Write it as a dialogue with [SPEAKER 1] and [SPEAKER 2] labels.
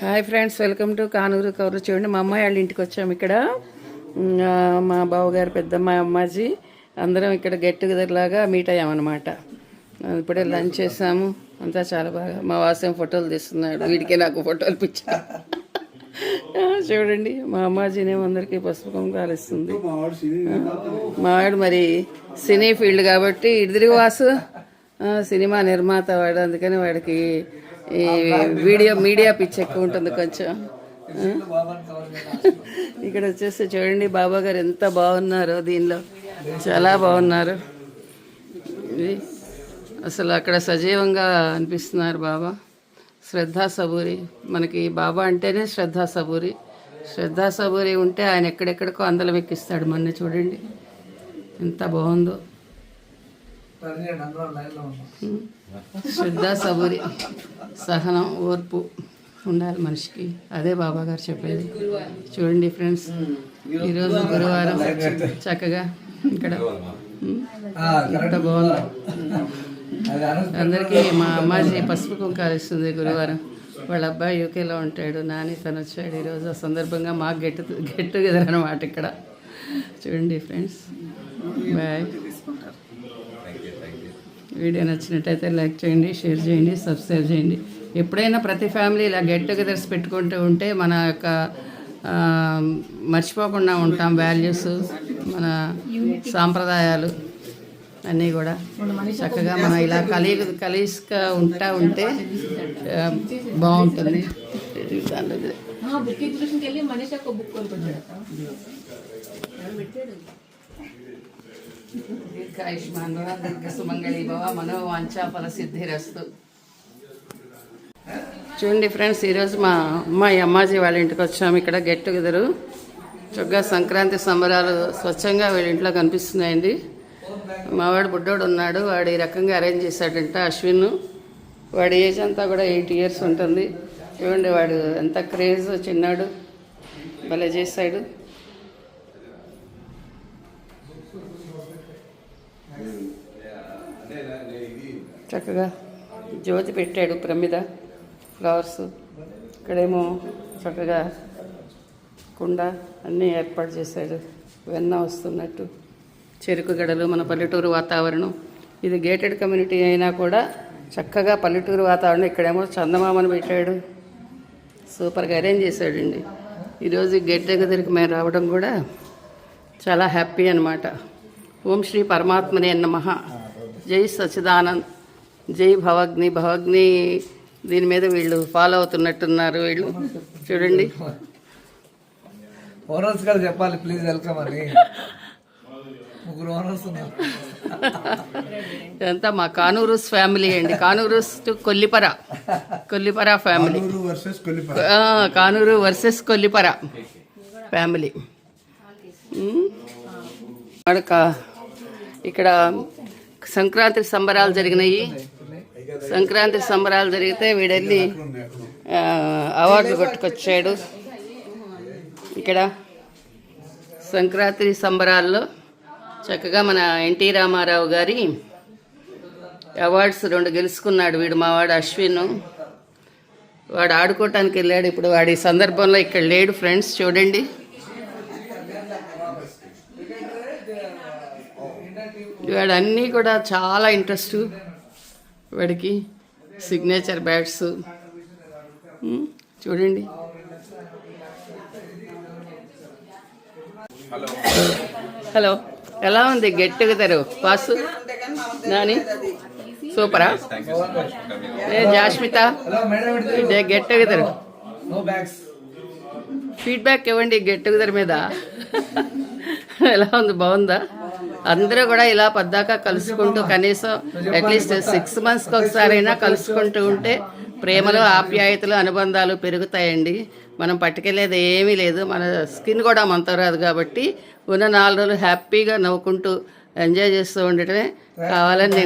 [SPEAKER 1] Hi friends welcome to Kanuru కౌరు చూడండి. మా అమ్మాయి వాళ్ళ ఇంటికి వచ్చాము ఇక్కడ. మా బావగారు పెద్దమ్మ అమ్మాజీ అందరం ఇక్కడ గెట్ టుగెదర్ లాగా మీట్ అయ్యామన్నమాట ఇప్పుడే లంచ్ చేసాము. అంతా చాలా బాగా. మా వాసం ఫోటోలు తీస్తున్నాడు. వీడికే నాకు ఫోటోలు పిచ్చా చూడండి. మా అమ్మాజీనేమో అందరికీ పసుపు కుంకాలు ఇస్తుంది. మా వాడు మరి సినీ ఫీల్డ్ కాబట్టి ఇడిదిరి వాసు సినిమా నిర్మాత వాడు. అందుకని వాడికి ఈ వీడియో మీడియా పిచ్ ఎక్కువ ఉంటుంది కొంచెం. ఇక్కడ వచ్చేసి చూడండి బాబా గారు ఎంత బాగున్నారో దీనిలో. చాలా బాగున్నారు. ఇది అసలు అక్కడ సజీవంగా అనిపిస్తున్నారు బాబా. శ్రద్ధా సబూరి. మనకి బాబా అంటేనే శ్రద్ధా సబూరి. శ్రద్ధా సబూరి ఉంటే ఆయన ఎక్కడెక్కడికో అందలం ఎక్కిస్తాడు. మొన్న చూడండి. ఎంత బాగుందో. శ్రద్ధ సబూరి సహనం ఓర్పు ఉండాలి మనిషికి. అదే బాబా గారు చెప్పేది. చూడండి ఫ్రెండ్స్ ఈరోజు గురువారం చక్కగా ఇక్కడ. ఎంత బాగుందో. అందరికీ మా అమ్మాజీ పసుపు కుంకాలు ఇస్తుంది గురువారం. వాళ్ళ అబ్బాయి యూకేలో ఉంటాడు నాని తను వచ్చాడు ఈరోజు. ఆ సందర్భంగా మాకు గెట్ గెట్ టుగెదర్ అనమాట ఇక్కడ. చూడండి ఫ్రెండ్స్. బాయ్. వీడియో నచ్చినట్టయితే లైక్ చేయండి షేర్ చేయండి సబ్స్క్రైబ్ చేయండి. ఎప్పుడైనా ప్రతి ఫ్యామిలీ ఇలా గెట్ టుగెదర్స్ పెట్టుకుంటూ ఉంటే మన యొక్క మర్చిపోకుండా ఉంటాం వాల్యూస్ మన సాంప్రదాయాలు అన్నీ కూడా. చక్కగా మనం ఇలా కలి కలిసిగా ఉంటా ఉంటే బాగుంటుంది. దాంట్లో దీర్ఘాయుష్మాన్ భవ దీర్ఘ సుమంగళి భవ మనోవాంఛా ఫల సిద్ధిరస్తు చూడండి ఫ్రెండ్స్ ఈరోజు మా అమ్మాయి అమ్మాజీ వాళ్ళ ఇంటికి వచ్చాము ఇక్కడ గెట్ టుగెదరు. చక్కగా సంక్రాంతి సంబరాలు స్వచ్ఛంగా వీళ్ళ ఇంట్లో కనిపిస్తున్నాయండి. మావాడు బుడ్డోడు ఉన్నాడు. వాడు ఈ రకంగా అరేంజ్ చేశాడంట అశ్విన్ వాడి ఏజ్ అంతా కూడా ఎయిట్ ఇయర్స్ ఉంటుంది. చూడండి వాడు ఎంత క్రేజ్ చిన్నాడు. భలే చేశాడు. చక్కగా జ్యోతి పెట్టాడు ప్రమిద ఫ్లవర్స్. ఇక్కడేమో చక్కగా కుండ అన్నీ ఏర్పాటు చేశాడు. వెన్న వస్తున్నట్టు. చెరుకు గడలు మన పల్లెటూరు వాతావరణం. ఇది గేటెడ్ కమ్యూనిటీ అయినా కూడా చక్కగా పల్లెటూరు వాతావరణం. ఇక్కడేమో చందమామను పెట్టాడు. సూపర్గా అరేంజ్ చేశాడండి. ఈరోజు గేట్ దగ్గరికి మేము రావడం కూడా చాలా హ్యాపీ అనమాట ఓం శ్రీ పరమాత్మనే నమ. జై సచిదానంద్ జై భవగ్ని భవగ్ని. దీని మీద వీళ్ళు ఫాలో అవుతున్నట్టున్నారు వీళ్ళు. చూడండి.
[SPEAKER 2] ఓనర్స్ గారు చెప్పాలి ప్లీజ్ వెల్కమ్ అని. ముగ్గురు ఓనర్స్ ఉన్నారు.
[SPEAKER 1] ఇదంతా మా కానూరుస్ ఫ్యామిలీ అండి. కానూరుస్ to Kollipara. Kollipara family
[SPEAKER 3] versus కొల్లిప
[SPEAKER 1] ఆ, కానూరు వర్సెస్ కొల్లిపర ఫ్యామిలీ ఇక్కడ సంక్రాంతి సంబరాలు జరిగినాయి. సంక్రాంతి సంబరాలు జరిగితే వీడెళ్ళి అవార్డులు కొట్టుకొచ్చాడు. ఇక్కడ సంక్రాంతి సంబరాల్లో చక్కగా మన ఎన్టీ రామారావు గారి అవార్డ్స్ రెండు గెలుచుకున్నాడు వీడు మావాడు అశ్విన్. వాడు ఆడుకోవటానికి వెళ్ళాడు ఇప్పుడు వాడి సందర్భంలో ఇక్కడ లేడు ఫ్రెండ్స్ చూడండి. వాడు అన్నీ కూడా చాలా ఇంట్రెస్ట్. వాడికి సిగ్నేచర్ బ్యాట్స్ చూడండి. హలో ఎలా ఉంది? గట్టిగా టుగెదర్ పాసు నాని సూపరా? ఏ జాస్మిత
[SPEAKER 2] గట్టిగా మేడం
[SPEAKER 1] గెట్ ఫీడ్బ్యాక్ ఇవ్వండి గెట్ టుగెదర్ మీద. ఎలా ఉంది? బాగుందా? అందరూ కూడా ఇలా పద్దాకా కలుసుకుంటూ కనీసం అట్లీస్ట్ సిక్స్ మంత్స్కి ఒకసారైనా కలుసుకుంటూ ఉంటే ప్రేమలు ఆప్యాయతలు అనుబంధాలు పెరుగుతాయండి. మనం పట్టుకెళ్ళేది ఏమీ లేదు. మన స్కిన్ కూడా మనతో రాదు కాబట్టి ఉన్న నాలుగు రోజులు హ్యాపీగా నవ్వుకుంటూ ఎంజాయ్ చేస్తూ ఉండటమే కావాలని నేను